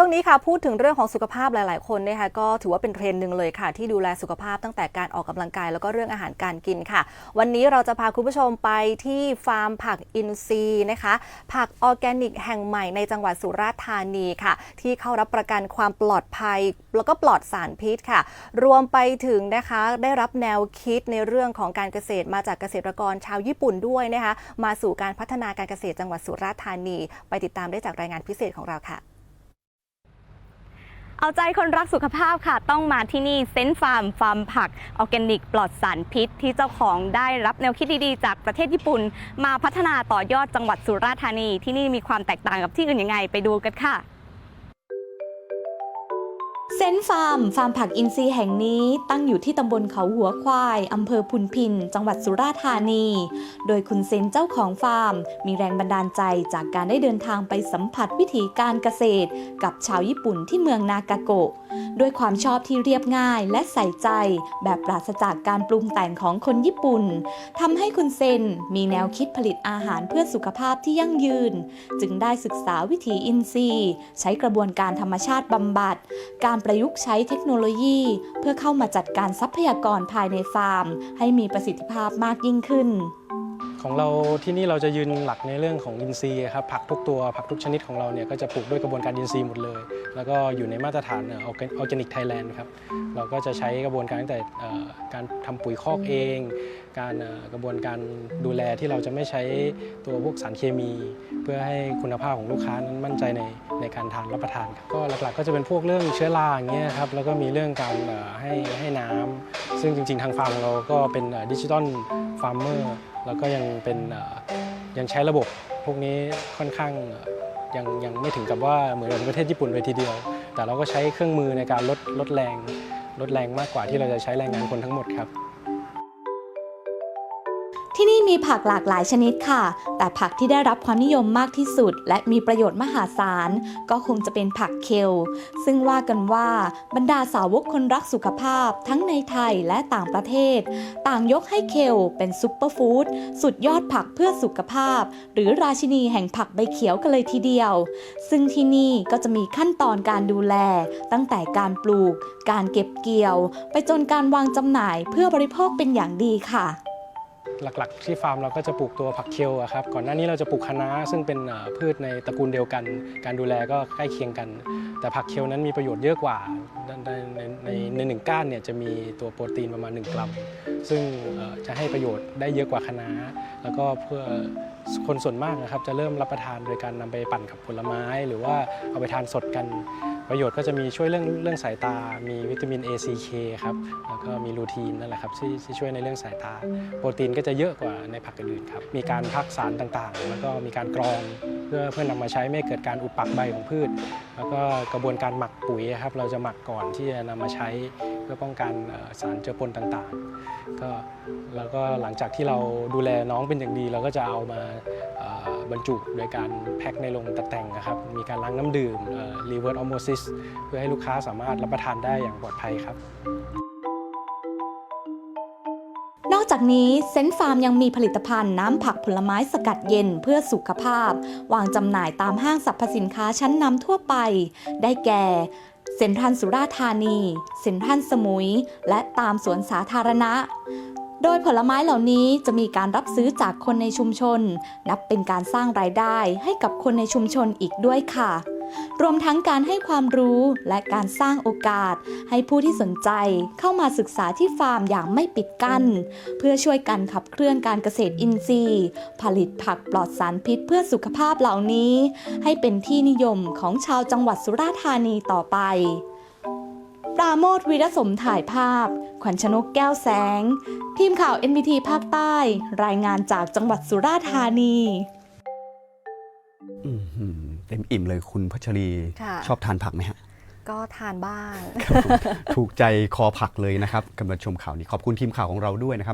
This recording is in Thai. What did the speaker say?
ช่วงนี้ค่ะพูดถึงเรื่องของสุขภาพหลาย ๆ คนนะคะก็ถือว่าเป็นเทรนด์หนึ่งเลยค่ะ ที่ดูแลสุขภาพตั้งแต่การออกกำลังกายแล้วก็เรื่องอาหารการกินค่ะ วันนี้เราจะพาคุณผู้ชมไปที่ฟาร์มผักอินทรีย์นะคะ ผักออร์แกนิกแห่งใหม่ในจังหวัดสุราษฎร์ธานีค่ะ ที่เข้ารับประกันความปลอดภัย แล้วก็ปลอดสารพิษค่ะ รวมไปถึงนะคะได้รับแนวคิดในเรื่องของการเกษตรมาจากเกษตรกรชาวญี่ปุ่นด้วยนะคะมาสู่การพัฒนาการเกษตรจังหวัดสุราษฎร์ธานี ไปติดตามได้จากรายงานพิเศษของเราค่ะ เอาใจคนรักสุขภาพค่ะ ต้องมาที่นี่เซนฟาร์มฟาร์มผักออร์แกนิก ปลอดสารพิษ ที่เจ้าของได้รับแนวคิดดีๆ จากประเทศญี่ปุ่น มาพัฒนาต่อยอดจังหวัดสุราษฎร์ธานี ที่นี่มีความแตกต่างกับที่อื่นยังไงไปดูกันค่ะ นฟาร์ม ฟาร์มผักอินทรีย์แห่งนี้ตั้งอยู่ที่ตำบลเขาหัวควาย อำเภอพุนพิน จังหวัดสุราษฎร์ธานี โดยคุณเซนเจ้าของฟาร์ม มีแรงบันดาลใจจากการได้เดินทางไปสัมผัสวิถีการเกษตร กับชาวญี่ปุ่นที่เมืองนากาโกะ ด้วยความชอบที่เรียบง่ายและใส่ใจ แบบปราศจากการปรุงแต่งของคนญี่ปุ่น ทำให้คุณเซนมีแนวคิดผลิตอาหารเพื่อสุขภาพที่ยั่งยืน จึงได้ศึกษาวิถีอินทรีย์ ใช้กระบวนการธรรมชาติบำบัด การประยุกต์ใช้เทคโนโลยี เพื่อเข้ามาจัดการทรัพยากรภายในฟาร์ม ให้มีประสิทธิภาพมากยิ่งขึ้น ของเราที่นี่เราจะยืนหลักในเรื่องของอินทรีย์ครับผักทุกตัวผักทุกชนิดของเราเนี่ยก็จะปลูกด้วยกระบวนการอินทรีย์หมดเลย แล้วก็อยู่ในมาตรฐานออร์แกนิกไทยแลนด์ครับเราก็จะใช้กระบวนการตั้งแต่การทำปุ๋ยคอกเอง การกระบวนการดูแลที่เราจะไม่ใช้ตัวพวกสารเคมี เพื่อให้คุณภาพของลูกค้านั้นมั่นใจในในการทานรับประทานครับก็หลักๆ ก็จะเป็นพวกเรื่องเชื้อราอย่างเงี้ยครับแล้วก็มีเรื่องการให้ให้น้ำซึ่งจริง ๆ ทางฟาร์มของเราก็เป็นดิจิตอลฟาร์มเมอร์ แล้วก็ยังเป็นยังใช้ระบบพวกนี้ค่อนข้างยังยังไม่ถึงกับว่าเหมือนประเทศญี่ปุ่นเลยทีเดียว แต่เราก็ใช้เครื่องมือในการลดลดแรงลดแรงมากกว่าที่เราจะใช้แรงงานคนทั้งหมดครับ ที่นี่มีผักหลากหลายชนิดค่ะ แต่ผักที่ได้รับความนิยมมากที่สุด และมีประโยชน์มหาศาล ก็คงจะเป็นผักเคล ซึ่งว่ากันว่าบรรดาสาวกคนรักสุขภาพ ทั้งในไทยและต่างประเทศ ต่างยกให้เคลเป็นซุปเปอร์ฟู้ดสุดยอดผักเพื่อสุขภาพ หรือราชินีแห่งผักใบเขียวกันเลยทีเดียว ซึ่งที่นี่ก็จะมีขั้นตอนการดูแล ตั้งแต่การปลูก การเก็บเกี่ยว ไปจนการวางจำหน่ายเพื่อบริโภคเป็นอย่างดีค่ะ หลักๆ ที่ฟาร์มเราก็จะปลูกตัวผักเคลอะครับก่อนหน้านี้เราจะปลูกคะน้าซึ่งเป็นพืชในตระกูลเดียวกัน การดูแลก็ใกล้เคียงกัน แต่ผักเคลนั้นมีประโยชน์เยอะกว่า ในในในหนึ่งก้านเนี่ยจะมีตัวโปรตีนประมาณ 1 กรัม ซึ่งจะให้ประโยชน์ได้เยอะกว่าคะน้าแล้วก็เพื่อคนส่วนมากนะครับจะเริ่มรับประทานโดยการนำไปปั่นกับผลไม้ หรือว่าเอาไปทานสดกัน ประโยชน์ก็จะมีช่วยเรื่องเรื่องสายตา มีวิตามิน A C K ครับ แล้วก็มีลูทีนนั่นแหละครับที่ที่ช่วยในเรื่องสายตา โปรตีนก็จะเยอะกว่าในผักอื่นๆครับ มีการพักสารต่างๆ แล้วก็มีการกรอง เพื่อเพื่อนำมาใช้ไม่เกิดการอุดปักใบของพืช แล้วก็กระบวนการหมักปุ๋ยครับเราจะหมักก่อนที่จะนำมาใช้เพื่อป้องกันสารเจือปนต่างๆก็แล้วก็หลังจากที่เราดูแลน้องเป็นอย่างดี เราก็จะเอามาบรรจุโดยการแพ็คในโรงตัดแต่งนะครับ มีการล้างน้ำดื่มเอ่อ reverse osmosis เพื่อให้ลูกค้าสามารถรับประทานได้อย่างปลอดภัยครับ อกจากนี้เซนฟาร์มยังมีผลิตภัณฑ์น้ำผักผลไม้สกัดเย็นเพื่อสุขภาพ วางจำหน่ายตามห้างสรรพสินค้าชั้นนำทั่วไป ได้แก่เซ็นทรัลสุราธานี เซ็นทรัลสมุย และตามสวนสาธารณะ โดยผลไม้เหล่านี้จะมีการรับซื้อจากคนในชุมชน นับเป็นการสร้างรายได้ให้กับคนในชุมชนอีกด้วยค่ะ รวมทั้งการให้ความรู้และการสร้างโอกาส ให้ผู้ที่สนใจเข้ามาศึกษาที่ฟาร์มอย่างไม่ปิดกั้น เพื่อช่วยกันขับเคลื่อนการเกษตรอินทรีย์ ผลิตผักปลอดสารพิษเพื่อสุขภาพเหล่านี้ ให้เป็นที่นิยมของชาวจังหวัดสุราษฎร์ธานีต่อไปปราโมทวีรสมถ่ายภาพ ขวัญชนกแก้วแสง ทีมข่าว NBT ภาคใต้ รายงานจากจังหวัดสุราษฎร์ธานี เต็มอิ่มเลยคุณพัชรีค่ะชอบทานผักไหมฮะ ก็ทานบ้าง ถูกใจคอผักเลยนะครับกำลังชมข่าวนี้ขอบคุณทีมข่าวของเราด้วยนะครับ